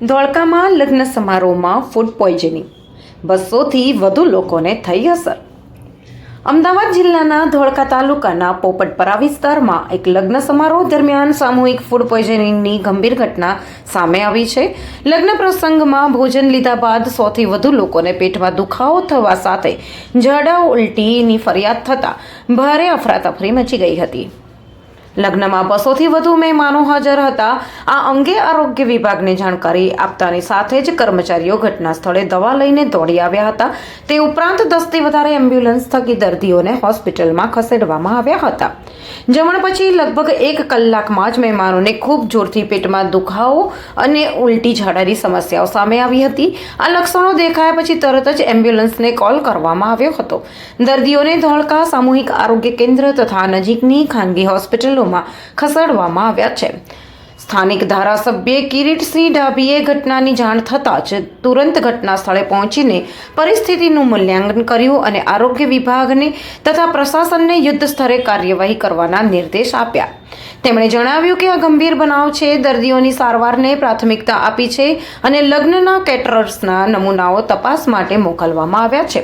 ધોળકામાં લગ્ન સમારોહમાં food poisoning બસોથી વધુ લોકોને થઈ અસર. અમદાવાદ જિલ્લાના ધોળકા તાલુકાના પોપટપરા વિસ્તારમાં એક લગ્ન સમારોહ દરમિયાન સામૂહિક ફૂડ પોઈઝનિંગની ગંભીર ઘટના સામે આવી છે. લગ્ન પ્રસંગમાં ભોજન લીધા બાદ સોથી વધુ લોકોને પેટમાં દુખાવો થવા સાથે ઝાડા ઉલટીની ફરિયાદ થતાં ભારે અફરાતફરી મચી ગઈ હતી. લગ્નમાં બસોથી વધુ મહેમાનો હાજર હતા. આ અંગે આરોગ્ય વિભાગને જાણકારી આપતાની સાથે જ કર્મચારીઓ ઘટના સ્થળે દવા લઈને દોડી આવ્યા હતા. તે ઉપરાંત દસથી વધારે એમ્બ્યુલન્સ થકી દર્દીઓને હોસ્પિટલમાં ખસેડવામાં આવ્યા હતા. જમણ પછી લગભગ એક કલાકમાં જ મહેમાનોને ખૂબ જોરથી પેટમાં દુખાવો અને ઉલટી ઝાડાની સમસ્યાઓ સામે આવી હતી. આ લક્ષણો દેખાયા પછી તરત જ એમ્બ્યુલન્સને કોલ કરવામાં આવ્યો હતો. દર્દીઓને ધોળકા સામૂહિક આરોગ્ય કેન્દ્ર તથા નજીકની ખાનગી હોસ્પિટલોમાં ખસેડવામાં આવ્યા છે. સ્થાનિક ધારાસભ્ય કિરીટસિંહ ડાભીએ ઘટનાની જાણ થતાં જ તુરંત ઘટના સ્થળે પહોંચીને પરિસ્થિતિનું મૂલ્યાંકન કર્યું અને આરોગ્ય વિભાગને તથા પ્રશાસનને યુદ્ધ સ્તરે કાર્યવાહી કરવાના નિર્દેશ આપ્યા. તેમણે જણાવ્યું કે આ ગંભીર બનાવ છે દર્દીઓની સારવારને પ્રાથમિકતા આપી છે અને લગ્નના કેટરર્સના નમૂનાઓ તપાસ માટે મોકલવામાં આવ્યા છે.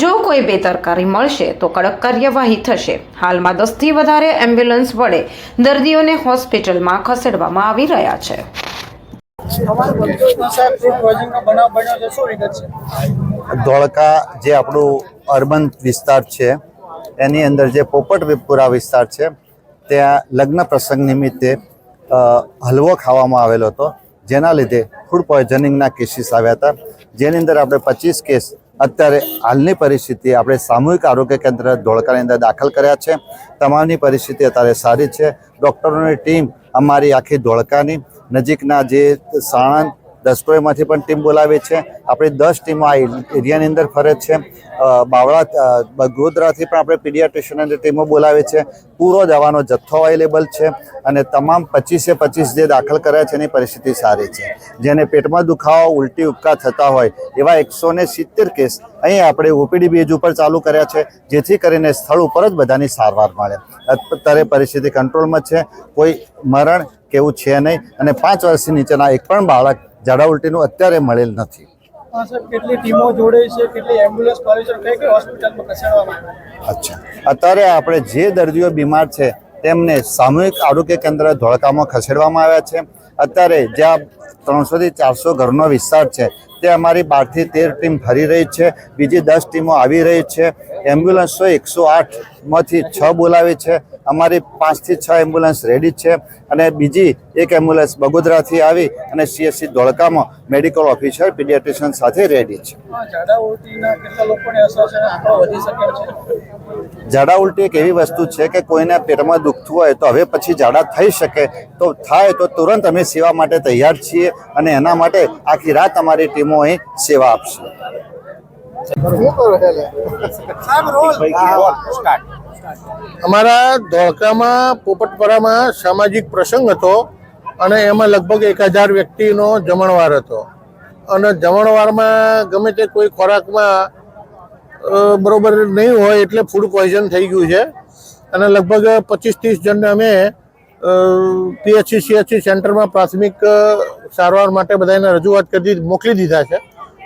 જો કોઈ બેદરકારી મળશે તો કડક કાર્યવાહી થશે. હાલમાં દસથી વધારે એમ્બ્યુલન્સ વડે દર્દીઓને હોસ્પિટલમાં ખસેડવામાં આવી રહ્યા છે. અમારા બંધુ સાહેબ ફૂડ પોઈઝનિંગનો બનાવ બન્યો છે શું વિગત છે? ધોળકા જે આપણું અર્બન વિસ્તાર છે એની અંદર જે પોપટપુરા વિસ્તાર છે ત્યાં લગ્ન પ્રસંગ નિમિત્તે હલવો ખાવામાં આવેલો હતો, જેના લીધે ફૂડ પોઈઝનિંગના કેસીસ આવ્યા હતા. જેની અંદર આપણે પચીસ કેસ અત્યારે હાલની પરિસ્થિતિ આપણે સામૂહિક આરોગ્ય કેન્દ્ર ધોળકાની અંદર દાખલ કર્યા છે. તમામની પરિસ્થિતિ અત્યારે સારી છે. ડૉક્ટરોની ટીમ અમારી આખી ધોળકાની, નજીકના જે સાણંદ દસકોઈમાંથી પણ ટીમ બોલાવી છે. આપણી દસ ટીમો આ એરિયાની અંદર ફરે છે. બાવળા ગોધરાથી પણ આપણે પીડિયાટ્રિશિયનની ટીમો બોલાવી છે. પૂરો દવાનો જથ્થો અવેલેબલ છે અને તમામ પચીસે પચીસ જે દાખલ કર્યા છે એની પરિસ્થિતિ સારી છે. જેને પેટમાં દુખાવો, ઉલટી ઉપકા થતા હોય એવા એકસો ને સિત્તેર કેસ અહીં આપણે ઓપીડી બેઝ ઉપર ચાલુ કર્યા છે, જેથી કરીને સ્થળ ઉપર જ બધાની સારવાર મળે. અત્યારે પરિસ્થિતિ કંટ્રોલમાં છે. કોઈ મરણ કેવું છે નહીં. અને પાંચ વર્ષથી નીચેના એક પણ બાળક ઝાડા ઉલટીનું અત્યારે મળેલ નથી. કેટલી ટીમો જોડે છે કેટલી એમ્બ્યુલન્સ કઈ કઈ હોસ્પિટલમાં ખસેડવામાં અચ્છા. અત્યારે આપણે જે દર્દીઓ બીમાર છે તેમને સામૂહિક આરોગ્ય કેન્દ્ર ધોળકામાં ખસેડવામાં આવ્યા છે. અત્યારે જ્યાં ત્રણસોથી ચારસો ઘરનો વિસ્તાર છે તે અમારી બારથી તેર ટીમ ફરી રહી છે. બીજી દસ ટીમો આવી રહી છે. એમ્બ્યુલન્સો એકસો આઠમાંથી છ બોલાવી છે. અમારી પાંચથી છ એમ્બ્યુલન્સ રેડી છે અને બીજી એક એમ્બ્યુલન્સ બગોદરાથી આવી અને સીએસસી ધોળકામાં મેડિકલ ઓફિસર પીડિયાટ્રિશિયન સાથે રેડી છે. ઝાડા ઉલટી એક એવી વસ્તુ છે કે કોઈને પેટમાં દુખતું હોય તો હવે પછી ઝાડા થઈ શકે. તો થાય તો તુરંત અમે સેવા માટે તૈયાર છીએ અને એના માટે આખી રાત અમારી ટીમો અહીં સેવા આપશે. અમારા ધોળકામાં પોપટપરામાં સામાજિક પ્રસંગ હતો અને એમાં લગભગ એક હજાર વ્યક્તિનો જમણવાર હતો. અને જમણવારમાં ગમે તે કોઈ ખોરાકમાં બરોબર નહીં હોય એટલે ફૂડ પોઈઝન થઈ ગયું છે. અને લગભગ પચીસ ત્રીસ જણને અમે પીએચસી સેન્ટરમાં પ્રાથમિક સારવાર માટે બધાને રજૂઆત કરી મોકલી દીધા છે.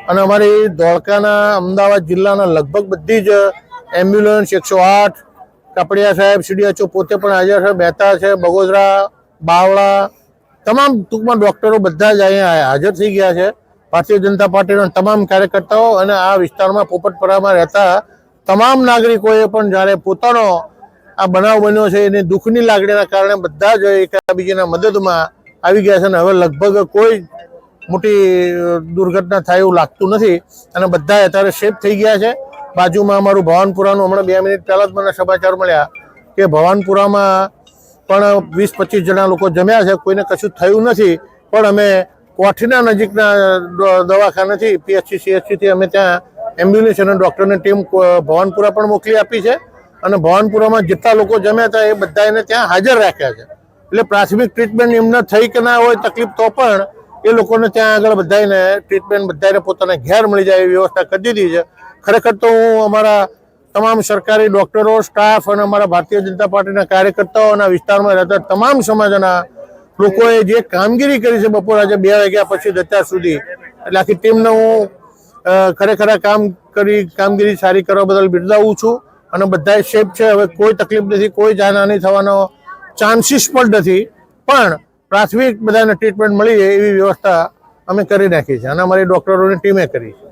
અને અમારી ધોળકાના અમદાવાદ જિલ્લાના લગભગ બધી જ એમ્બ્યુલન્સ એકસો આઠ, કાપડિયા સાહેબ, સીડીએચઓ પોતે પણ હાજર છે, મહેતા છે, બગોદરા, બાવળા, તમામ ટૂંકમાં ડૉક્ટરો બધા જ અહીંયા હાજર થઈ ગયા છે. ભારતીય જનતા પાર્ટીના તમામ કાર્યકર્તાઓ અને આ વિસ્તારમાં પોપટપરામાં રહેતા તમામ નાગરિકોએ પણ જ્યારે પોતાનો આ બનાવ બન્યો છે, એની દુઃખની લાગણીના કારણે બધા જ એકબીજાના મદદમાં આવી ગયા છે અને હવે લગભગ કોઈ મોટી દુર્ઘટના થાય એવું લાગતું નથી અને બધા અત્યારે સેફ થઈ ગયા છે. બાજુમાં અમારું ભવાનપુરાનું હમણાં બે મિનિટ પહેલાં જ મને સમાચાર મળ્યા કે ભવાનપુરામાં પણ વીસ પચીસ જણા લોકો જમ્યા છે, કોઈને કશું થયું નથી. પણ અમે કોઠીના નજીકના દવાખાનેથી પીએચસી સીએચસીથી અમે ત્યાં એમ્બ્યુલન્સ અને ડૉક્ટરની ટીમ ભવાનપુરા પણ મોકલી આપી છે. અને ભવાનપુરામાં જેટલા લોકો જમ્યા હતા એ બધા એને ત્યાં હાજર રાખ્યા છે. એટલે પ્રાથમિક ટ્રીટમેન્ટ એમને થઈ કે ના હોય તકલીફ તો પણ એ લોકોને ત્યાં આગળ બધાને ટ્રીટમેન્ટ બધાને પોતાને ઘેર મળી જાય એવી વ્યવસ્થા કરી દીધી છે. ખરેખર તો હું અમારા તમામ સરકારી ડૉક્ટરો સ્ટાફ અને અમારા ભારતીય જનતા પાર્ટીના કાર્યકર્તાઓ અને વિસ્તારમાં રહેતા તમામ સમાજના લોકોએ જે કામગીરી કરી છે બપોર આજે બે વાગ્યા પછી અત્યાર સુધી, એટલે આખી ટીમને હું ખરેખર કામ કરી, કામગીરી સારી કરવા બદલ બિરદાવું છું. અને બધા સેફ છે. હવે કોઈ તકલીફ નથી, કોઈ જાનહાની થવાનો ચાન્સીસ પણ નથી. પણ પ્રાથમિક બધાને ટ્રીટમેન્ટ મળી જાય એવી વ્યવસ્થા અમે કરી નાખી છે અને અમારી ડોક્ટરોની ટીમે કરી છે.